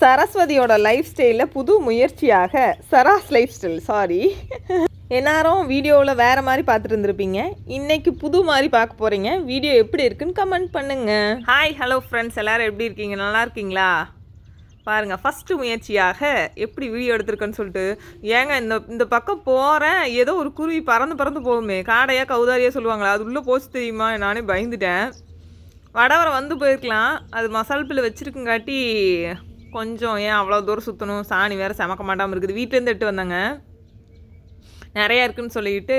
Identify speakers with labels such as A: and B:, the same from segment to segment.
A: சரஸ்வதியோட life ஸ்டைலில் புது முயற்சியாக சராஸ் லைஃப் ஸ்டைல் சாரி எல்லாரும் வீடியோவில் வேறு மாதிரி பார்த்துட்டு இருந்திருப்பீங்க இன்னைக்கு புது மாதிரி பார்க்க போகிறீங்க வீடியோ எப்படி இருக்குன்னு கமெண்ட் பண்ணுங்கள் ஹாய் ஹலோ ஃப்ரெண்ட்ஸ் எல்லோரும் எப்படி இருக்கீங்க நல்லா இருக்கீங்களா பாருங்கள் ஃபஸ்ட்டு முயற்சியாக எப்படி வீடியோ எடுத்திருக்கேன்னு சொல்லிட்டு ஏங்க இந்த இந்த பக்கம் போகிறேன் ஏதோ ஒரு குருவி பறந்து பறந்து போகுமே காடையாக கௌதாரியாக சொல்லுவாங்களா அது உள்ளே போச்சு தெரியுமா நானே பயந்துட்டேன் வடவரை வந்து போயிருக்கலாம் அது மசால் பிள்ளை வச்சுருக்குங்காட்டி கொஞ்சம் ஏன் அவ்வளோ தூரம் சுற்றணும் சாணி வேறு சமக்க மாட்டாமல் இருக்குது வீட்டிலேருந்து எட்டு வந்தாங்க நிறையா இருக்குதுன்னு சொல்லிக்கிட்டு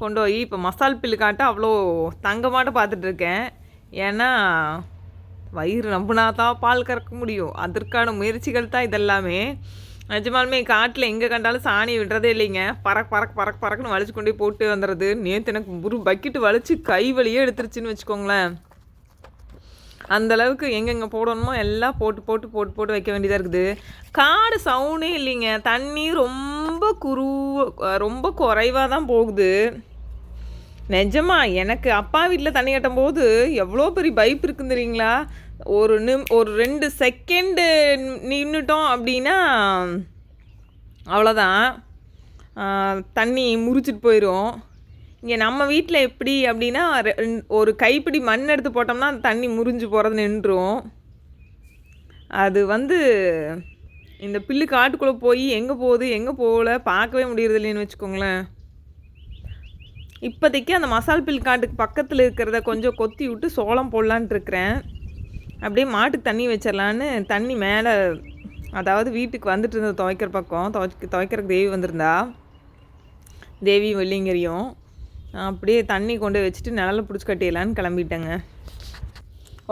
A: கொண்டு போய் இப்போ மசால் பில்லு காட்ட அவ்வளோ தங்கமாட்ட பார்த்துட்ருக்கேன் ஏன்னா வயிறு நம்பினா தான் பால் கறக்க முடியும் அதற்கான முயற்சிகள் தான் இதெல்லாமே நிஜமாலுமே காட்டில் எங்கே கண்டாலும் சாணி விடுறதே இல்லைங்க பறக் பறக் பறக் பறக்குன்னு வலிச்சு கொண்டு போட்டு வந்துடுறது நேற்று எனக்கு ஒரு பக்கெட்டு வலிச்சு கை வலியே எடுத்துருச்சுன்னு வச்சுக்கோங்களேன் அந்தளவுக்கு எங்கெங்கே போடணுமோ எல்லாம் போட்டு போட்டு போட்டு போட்டு வைக்க வேண்டியதாக இருக்குது காடு சவுண்டே இல்லைங்க தண்ணி ரொம்ப குரு ரொம்ப குறைவாக தான் போகுது நிஜமா எனக்கு அப்பா வீட்டில் தண்ணி கட்டும் போது எவ்வளோ பெரிய பைப் இருக்குது தெரியுங்களா ஒரு நிம் ஒரு ரெண்டு செகண்டு நின்றுட்டோம் அப்படின்னா அவ்வளோதான் தண்ணி முறிச்சிட்டு போயிடும் இங்கே நம்ம வீட்டில் எப்படி அப்படின்னா ஒரு கைப்பிடி மண் எடுத்து போட்டோம்னா தண்ணி முறிஞ்சு போகிறது நின்றும் அது வந்து இந்த பில்லு காட்டுக்குள்ளே போய் எங்கே போகுது எங்கே போகல பார்க்கவே முடியறது இல்லைன்னு வச்சுக்கோங்களேன் இப்போதைக்கு அந்த மசால் பில் காட்டுக்கு பக்கத்தில் இருக்கிறத கொஞ்சம் கொத்தி விட்டு சோளம் போடலான்ட்டு இருக்கிறேன் அப்படியே மாட்டுக்கு தண்ணி வச்சிடலான்னு தண்ணி மேலே அதாவது வீட்டுக்கு வந்துட்டு இருந்த துவைக்கிற பக்கம் துவைக்க துவைக்கிறக்கு தேவி வந்திருந்தா தேவி வெள்ளிங்கரியும் நான் அப்படியே தண்ணி கொண்டு வச்சுட்டு நிழலை பிடிச்சி கட்டிடலான்னு கிளம்பிட்டேங்க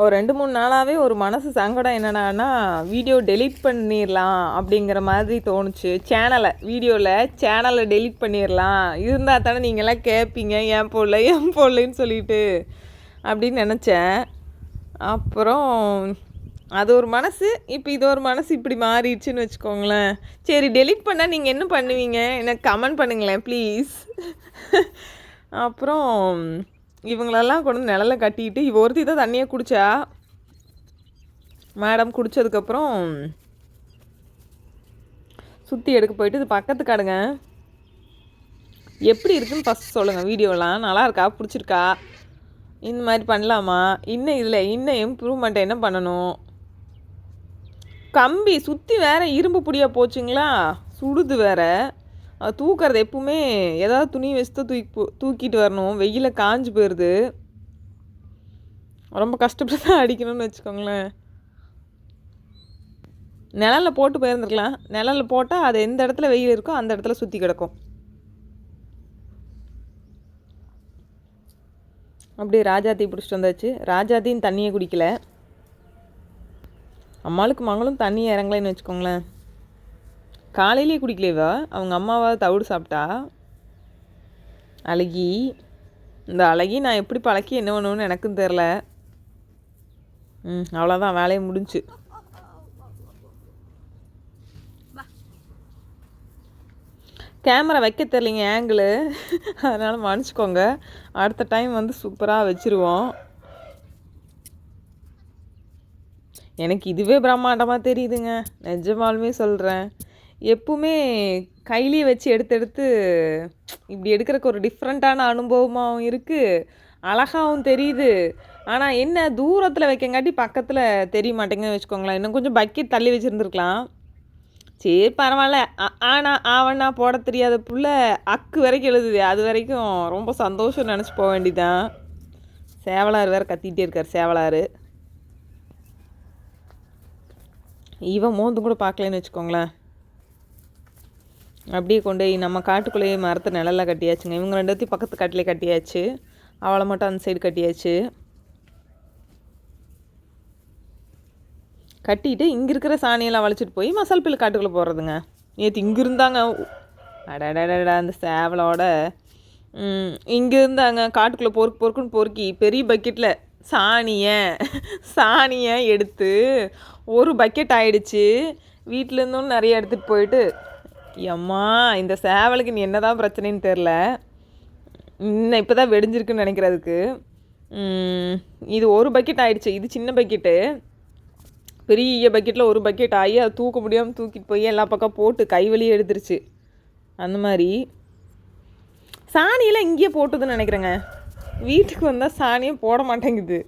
A: ஒரு ரெண்டு மூணு நாளாகவே ஒரு மனசு சங்கடம் என்னடானா வீடியோ டெலிட் பண்ணிடலாம் அப்படிங்கிற மாதிரி தோணுச்சு சேனலை வீடியோவில் சேனலை டெலிட் பண்ணிடலாம் இருந்தால் தானே நீங்கள்லாம் கேட்பீங்க ஏன் போடல ஏன் போடலன்னு சொல்லிட்டு அப்படின்னு நினச்சேன் அப்புறம் அது ஒரு மனசு இப்போ இது ஒரு மனசு இப்படி மாறிடுச்சுன்னு வச்சுக்கோங்களேன் சரி டெலிட் பண்ணால் நீங்கள் என்ன பண்ணுவீங்க எனக்கு கமெண்ட் பண்ணுங்களேன் ப்ளீஸ் அப்புறம் இவங்களெல்லாம் கொண்டு நிழல கட்டிட்டு இவ ஒருத்தி தான் தண்ணியை குடித்தா மேடம் குடித்ததுக்கப்புறம் சுற்றி எடுக்க போயிட்டு இது பக்கத்து காடுங்க எப்படி இருக்குன்னு ஃபஸ்ட் சொல்லுங்கள் வீடியோலாம் நல்லா இருக்கா பிடிச்சிருக்கா இந்த மாதிரி பண்ணலாமா இன்னும் இல்லை இன்னும் இம்ப்ரூவ்மெண்ட் என்ன பண்ணணும் கம்பி சுற்றி வேற இரும்பு பொடியாக போச்சுங்களா சுடுது வேற தூக்கிறது எப்பவுமே ஏதாவது துணி வச்சு தான் தூக்கி தூக்கிட்டு வரணும் வெயிலில் காஞ்சி போயிடுது ரொம்ப கஷ்டப்பட்டு தான் அடிக்கணும்னு வச்சுக்கோங்களேன் நிழலில் போட்டு போயிருந்துருக்கலாம் நிழலில் போட்டால் அது எந்த இடத்துல வெயில் இருக்கோ அந்த இடத்துல சுற்றி கிடக்கும் அப்படியே ராஜாத்தி பிடிச்சிட்டு வந்தாச்சு ராஜாத்தியும் தண்ணியை குடிக்கல அம்மாளுக்கு மங்களும் தண்ணி இறங்கலைன்னு வச்சுக்கோங்களேன் காலையிலே குடிக்கலேவா அவங்க அம்மாவா தவிடு சாப்பிட்டா அழகி இந்த அழகி நான் எப்படி பழக்கி என்ன பண்ணுவேன்னு எனக்கும் தெரில ம் அவ்வளோதான் வேலையை முடிஞ்சு கேமரா வைக்க தெரிலிங்க ஆங்கிள் அதனால் மன்னிச்சிக்கோங்க அடுத்த டைம் வந்து சூப்பராக வச்சுருவோம் எனக்கு இதுவே பிரம்மாண்டமாக தெரியுதுங்க நெஜமாலுமே சொல்கிறேன் எப்பவுமே கையிலேயே வச்சு எடுத்து எடுத்து இப்படி எடுக்கிறக்கு ஒரு டிஃப்ரெண்ட்டான அனுபவமாகவும் இருக்குது அழகாகவும் தெரியுது ஆனால் என்ன தூரத்தில் வைக்கங்காட்டி பக்கத்தில் தெரிய மாட்டேங்குதுன்னு வச்சுக்கோங்களேன் இன்னும் கொஞ்சம் பக்கெட் தள்ளி வச்சுருந்துருக்கலாம் சரி பரவாயில்ல ஆனால் ஆவண்ணா போட தெரியாத புள்ள அக்கு வரைக்கும் எழுதுது அது வரைக்கும் ரொம்ப சந்தோஷம் நினச்சி போக வேண்டிதான் சேவலார் வேறு கத்திகிட்டே இருக்கார் சேவலார் இவன் மோந்து கூட பார்க்கலன்னு வச்சுக்கோங்களேன் அப்படியே கொண்டு போய் நம்ம காட்டுக்குள்ளேயே மரத்தை நிழலாக கட்டியாச்சுங்க இவங்க ரெண்டுத்தையும் பக்கத்து காட்டிலே கட்டியாச்சு அவளை மட்டும் அந்த சைடு கட்டியாச்சு கட்டிட்டு இங்கே இருக்கிற சாணியெல்லாம் வளைச்சிட்டு போய் மசால் பில் காட்டுக்குள்ளே போகிறதுங்க நேற்று இங்கே இருந்தாங்க அடடடடா அந்த சேவலோட இங்கே இருந்தாங்க காட்டுக்குள்ளே பொறுக்கு பொறுக்குன்னு பொறுக்கி பெரிய பக்கெட்டில் சாணியை சாணியை எடுத்து ஒரு பக்கெட் ஆயிடுச்சு வீட்டிலேருந்தும் நிறைய எடுத்துகிட்டு போயிட்டு எம்மா இந்த சேவலுக்கு நீ என்ன தான் பிரச்சனைன்னு தெரில இன்னும் இப்போ தான் வெடிஞ்சிருக்குன்னு நினைக்கிறதுக்கு இது ஒரு பக்கெட் ஆயிடுச்சு இது சின்ன பக்கெட்டு பெரிய பக்கெட்டில் ஒரு பக்கெட் ஆகி அதை தூக்க முடியாமல் தூக்கிட்டு போய் எல்லா பக்கம் போட்டு கைவழியே எடுத்துருச்சு அந்த மாதிரி சாணியெல்லாம் இங்கேயே போட்டுதுன்னு நினைக்கிறேங்க வீட்டுக்கு வந்தால் சாணியும் போட மாட்டேங்குது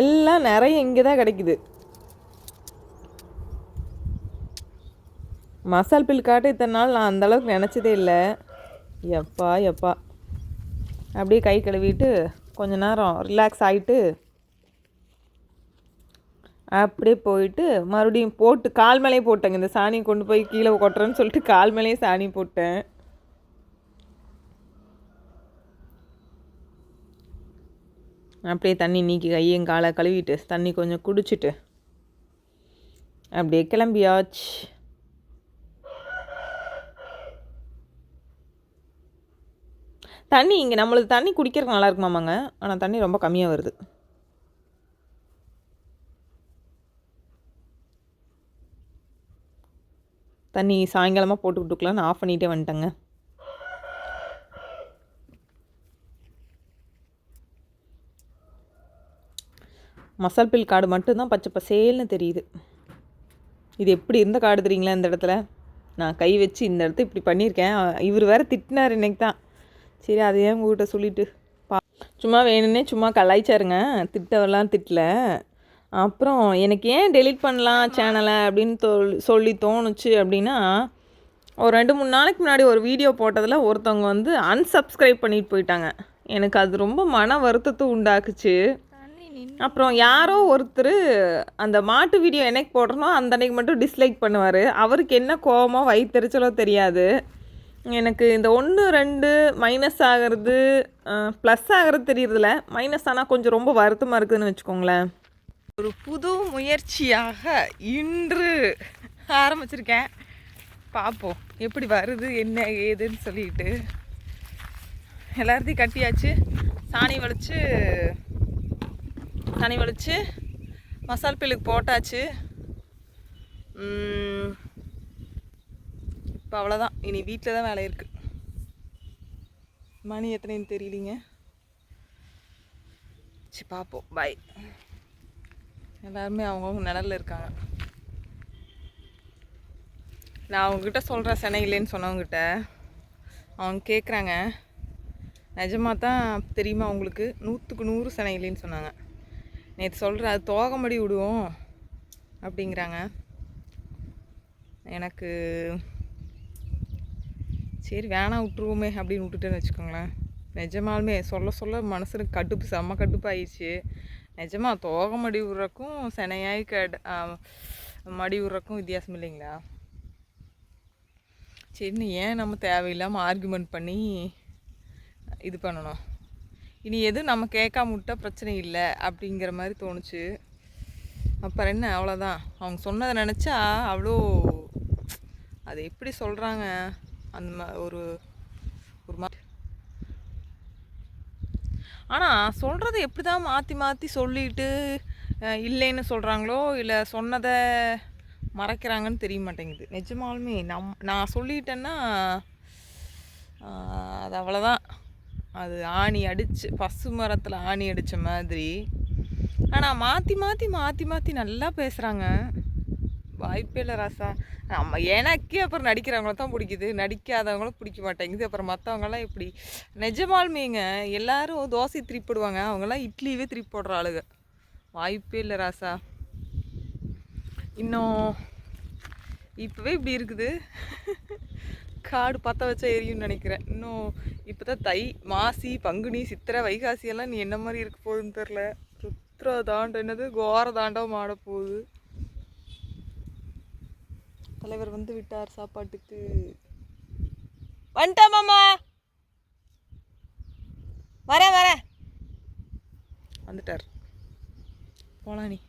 A: எல்லாம் நிறைய இங்கே தான் கிடைக்குது மசால் பில் இத்தனை நாள் நான் அந்தளவுக்கு நினச்சதே இல்லை எப்பா எப்பா அப்படியே கை கழுவிட்டு கொஞ்ச நேரம் ரிலாக்ஸ் ஆகிட்டு அப்படியே போயிட்டு மறுபடியும் போட்டு கால் மேலேயே போட்டேங்க இந்த சாணியை கொண்டு போய் கீழே கொட்டுறேன்னு சொல்லிட்டு கால் மேலேயே சாணி போட்டேன் அப்படியே தண்ணி நீக்கி கையும் காலை கழுவிட்டு தண்ணி கொஞ்சம் குடிச்சிட்டு அப்படியே கிளம்பியாச்சு தண்ணி இங்கே நம்மளுக்கு தண்ணி குடிக்கிறதுக்கு நல்லா இருக்குமாமாங்க ஆனால் தண்ணி ரொம்ப கம்மியாக வருது தண்ணி சாயங்காலமாக போட்டு விட்டுக்கலான்னு ஆஃப் பண்ணிகிட்டே வந்துட்டேங்க மசால் பில் காடு மட்டும்தான் பச்சை பசேல்னு தெரியுது இது எப்படி இருந்த காடு தெரியுங்களா இந்த இடத்துல நான் கை வச்சு இந்த இடத்த இப்படி பண்ணியிருக்கேன் இவர் வேறு திட்டினார் இன்றைக்கி தான் சரி அதையே உங்ககிட்ட சொல்லிவிட்டு பா சும்மா வேணும்னே சும்மா கலாய்ச்சாருங்க திட்டவெல்லாம் திட்டல அப்புறம் எனக்கு ஏன் டெலிட் பண்ணலாம் சேனலை அப்படின்னு தொல் சொல்லி தோணுச்சு அப்படின்னா ஒரு ரெண்டு மூணு நாளைக்கு முன்னாடி ஒரு வீடியோ போட்டதில் ஒருத்தவங்க வந்து அன்சப்ஸ்கிரைப் பண்ணிட்டு போயிட்டாங்க எனக்கு அது ரொம்ப மன வருத்தத்தை உண்டாக்குச்சு அப்புறம் யாரோ ஒருத்தர் அந்த மாட்டு வீடியோ என்னைக்கு போடுறனோ அந்த அன்னைக்கு மட்டும் டிஸ்லைக் பண்ணுவார் அவருக்கு என்ன கோபமோ வயிற்றுச்சலோ தெரியாது எனக்கு இந்த ஒன்று ரெண்டு மைனஸ் ஆகிறது ப்ளஸ் ஆகிறது தெரியறதில்ல மைனஸ் ஆனால் கொஞ்சம் ரொம்ப வருத்தமாக இருக்குதுன்னு வச்சுக்கோங்களேன் ஒரு புது முயற்சியாக இன்று ஆரம்பிச்சிருக்கேன் பார்ப்போம் எப்படி வருது என்ன ஏதுன்னு சொல்லிட்டு எல்லாத்தையும் கட்டியாச்சு சாணி வலிச்சு சாணி வலிச்சு மசால் பில்லுக்கு போட்டாச்சு இப்போ அவ்வளோதான் இனி வீட்டில் தான் வேலை இருக்குது மணி எத்தனைன்னு தெரியலீங்க சரி பார்ப்போம் பாய் எல்லாருமே அவங்கவுங்க நிழலில் இருக்காங்க நான் அவங்கக்கிட்ட சொல்கிறேன் சென்னை இல்லைன்னு சொன்னவங்ககிட்ட அவங்க கேட்குறாங்க நிஜமாக தான் தெரியுமா அவங்களுக்கு நூற்றுக்கு நூறு சென்னை இல்லைன்னு சொன்னாங்க நேற்று சொல்கிறேன் அது தோகமடி விடுவோம் அப்படிங்கிறாங்க எனக்கு சரி வேணாம் விட்டுருவோமே அப்படின்னு விட்டுட்டேன்னு வச்சுக்கோங்களேன் நிஜமாலுமே சொல்ல சொல்ல மனசுக்கு கடுப்பு செம்ம கடுப்பாயிடுச்சு நிஜமாக தோகை மடி விடுறக்கும் செனையாய் கட் மடி விடுறக்கும் வித்தியாசம் இல்லைங்களா சரின்னு ஏன் நம்ம தேவையில்லாமல் ஆர்குமெண்ட் பண்ணி இது பண்ணணும் இனி எதுவும் நம்ம கேட்காம விட்டால் பிரச்சனை இல்லை அப்படிங்கிற மாதிரி தோணுச்சு அப்புறம் என்ன அவ்வளோதான் அவங்க சொன்னதை நினச்சா அவ்வளோ அது எப்படி சொல்கிறாங்க அந்த மா ஒரு ஒரு மா ஆனால் சொல்கிறத எப்படி தான் மாற்றி மாற்றி சொல்லிட்டு இல்லைன்னு சொல்கிறாங்களோ இல்லை சொன்னதை மறைக்கிறாங்கன்னு தெரிய மாட்டேங்குது நிஜமாலுமே நம் நான் சொல்லிட்டேன்னா அது அவ்வளோதான் அது ஆணி அடித்து பசு மரத்தில் ஆணி அடித்த மாதிரி ஆனால் மாற்றி மாற்றி மாற்றி மாற்றி நல்லா பேசுகிறாங்க வாய்ப்பே இல்லை ராசா நம்ம எனக்கே அப்புறம் நடிக்கிறவங்கள தான் பிடிக்குது நடிக்காதவங்களும் பிடிக்க மாட்டேங்குது அப்புறம் மற்றவங்களாம் எப்படி நிஜமாலுமேங்க எல்லாரும் தோசை திருப்பிடுவாங்க அவங்களாம் இட்லியவே திரிப்பி போடுற ஆளுங்க வாய்ப்பே இல்லை ராசா இன்னும் இப்போவே இப்படி இருக்குது காடு பற்ற வச்சா எரியும்னு நினைக்கிறேன் இன்னும் இப்போ தான் தை மாசி பங்குனி சித்திரை வைகாசி எல்லாம் நீ என்ன மாதிரி இருக்க போகுதுன்னு தெரில ருத்ர தாண்டம் என்னது கோர தாண்டவும் மாட போகுது தலைவர் வந்து விட்டார் சாப்பாட்டுக்கு வந்துட்டா மாமா வரேன் வரேன் வந்துட்டார் போலாம் நீ